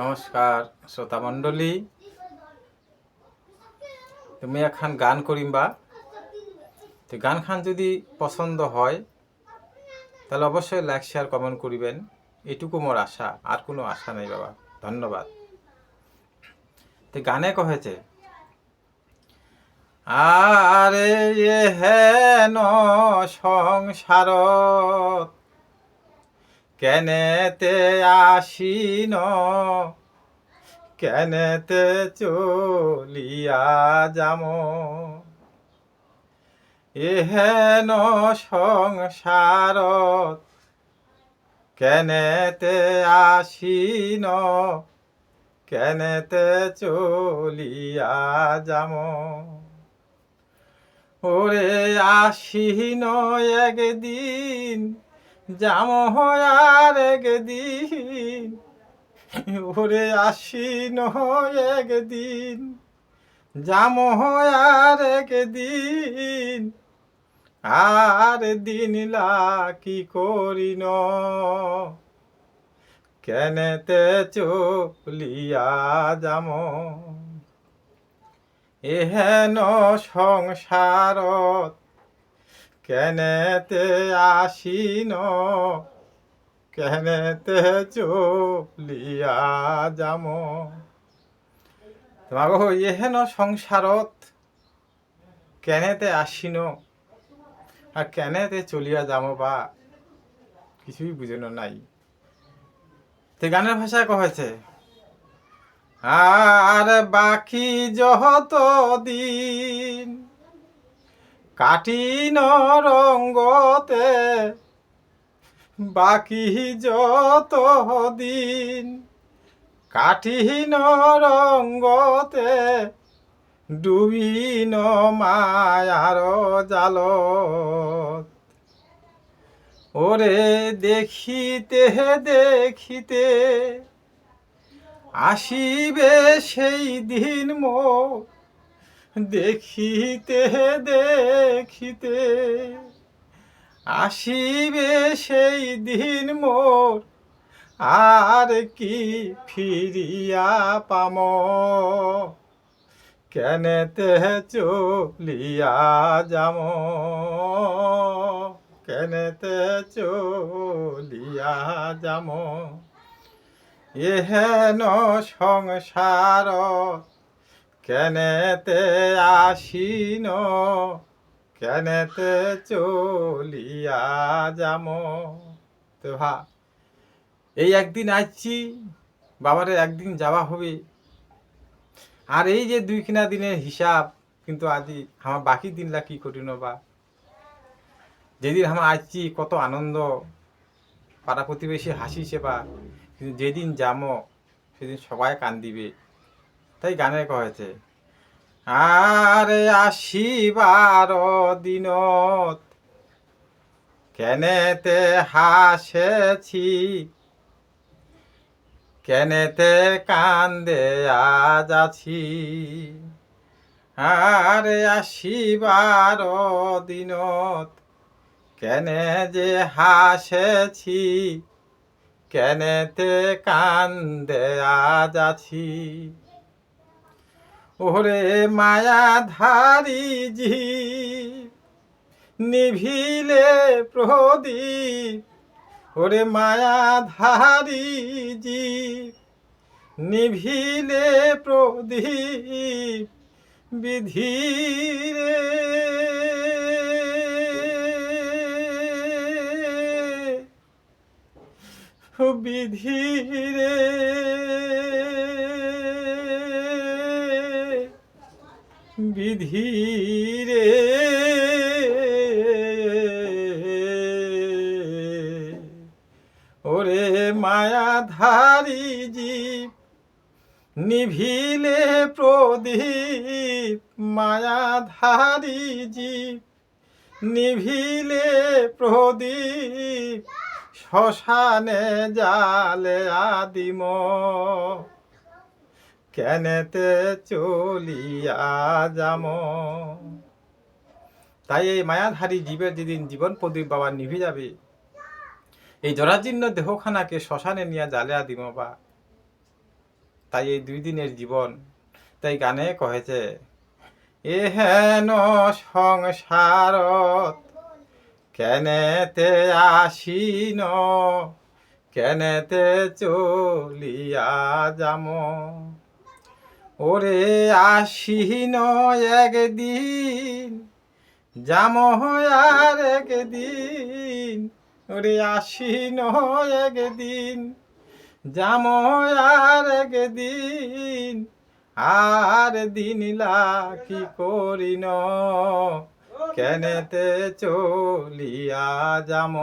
নমস্কার, শ্রোতা মণ্ডলী। তুমি এখন গান করিম বা তো গান খান যদি পছন্দ হয়, তাহলে অবশ্যই লাইক শেয়ার কমেন্ট করিবেন এটুকু মোর আশা আর কোনো আশা নেই বাবা। ধন্যবাদ। তো গানে কহেছে আরে হেন সংসারত কেনেতে আসিন? কেনেতে চলিয়া যাম? এহেন সংসারত কেনেতে আসিন? কেনেতে চলিয়া যাম? ওরে আসিন একদিন যাম আর একদিন ওরে আসিন একদিন। যাম আর একদিন আর দিনলা কি করিন। কেনেতে চলিয়া যাম এহেন সংসারত কেনেতে আসিন? কেনেতে চলিয়া যাম? তোমাকে এহেন সংসারত কেনেতে আসিন? আর কেনেতে চলিয়া যাম বা? কিছুই বুঝানো নাই। তে গানের ভাষায় কহেছে আর বাকি যত দিন কাটিন রঙ্গতে বাকি যত দিন। কাঠিন রঙ্গতে ডুবিন মায়ার জাল ওরে দেখিতে দেখিতে আসিবে সেই দিন মো দেখিতে দেখিতে আসিবে সেই দিন মোর। আর কি ফিরিয়া পাম? কেনেতে চলিয়া যাম? কেনেতে চলিয়া যাম? এহেন সংসার কেনেতে আসিন? কেনেতে চলিয়া যাম? তো ভা, এই একদিন আসছি, বাবারে একদিন যাওয়া হবে। আর এই যে দুই কিনা দিনের হিসাব, কিন্তু আজি আমার বাকি দিনলা কি করিন বা? যেদিন আমার আসছি, কত আনন্দ। পাড়া প্রতিবেশী হাসিছে বা কিন্তু যেদিন যামো, সেদিন সবাই কান্দিবে। তাই গানে কহেছে আরে আসিবার দিনত কেনেতে হাসেছি, কেনেতে কান্দে আজ আছি, আরে আসিবার দিনত কেনে যে হাসেছি, কেনেতে কান্দে আজ আছি। ওরে মায়া ধারি জি নিভিলে প্রদীপ। ওরে মায়া ধারি জি নিভিলে প্রদীপ বিধিরে বিধিরে বিধিরে ওরে মায়াধারী জীব নিভিলে প্রদীপ। মায়াধারী জীব নিভিলে প্রদীপ। শ্মশানে জালে আদিম কেনেতে চলিয়া যাম? তাই এই মায়াধারী জীবের যেদিন জীবন প্রদীপ বাবা নিভে যাবে, এই জরাজীর্ণ দেহখানাকে শ্মশানে নিয়ে জ্বালিয়া দিব বা তাই এই দুই দিনের জীবন তাই গানে কহেছে এ হেন সংসারত কেনেতে আসিন? কেনেতে চলিয়া যাম? ওরে আসিন একদিন যাম আর একদিন। ওরে আসিন একদিন যাম আর একদিন। আর দিনলা কি করিন, কেনেতে চলিয়া যাম